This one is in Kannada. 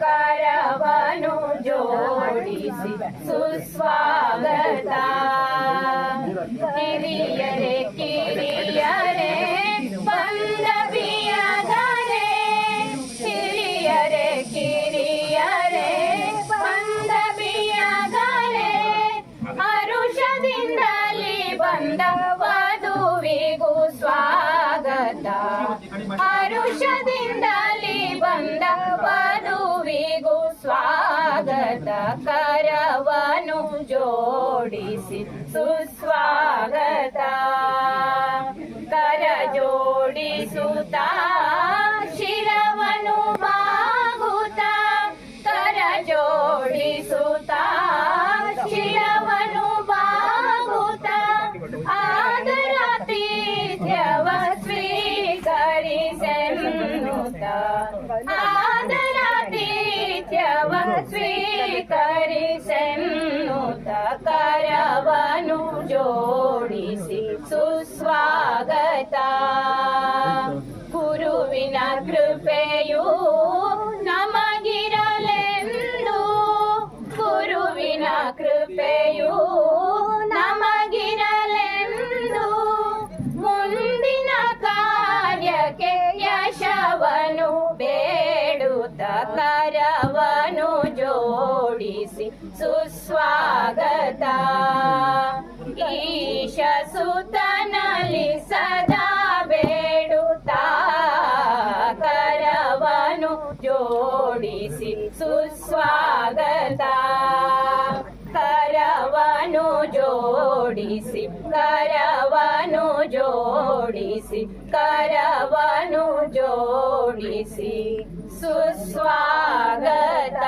ಕರವನು ಜೋಡಿಸಿ ಸುಸ್ವಾಗತ ಕಿರಿಯರೆ ಕಿರಿಯರೆ ಬಂದ ಬಿಯದರೆ ಕಿರಿಯರೆ ಕಿರಿಯರೆ ಬಂದ ಬಿಯದರೆ ಹರುಷದಿಂದಲೇ ಬಂದ ಜೋಡಿಸಿ ಸುಸ್ವಾಗತ. ಕರ ಜೋಡಿಸುತ್ತ ಗುರುವಿನ ಕೃಪೆಯು ನಮಗಿರಲೆಂದು. ಗುರುವಿನ ಕೃಪೆಯು ನಮಗಿರಲೆಂದು. ಮುಂದಿನ ಕಾರ್ಯಕ್ಕೆ ಯಶವನು ಬೇಡುತ್ತ ಕರವನು ಜೋಡಿಸಿ ಸುಸ್ವಾಗತ. ಈಶ ಸುತನಲಿ ಸದಾ ಜೋಡಿಸಿ ಸುಸ್ವಾಗತ ಕರವನು ಜೋಡಿಸಿ ಕರವನು ಜೋಡಿಸಿ ಕರವನು ಜೋಡಿಸಿ ಸುಸ್ವಾಗತ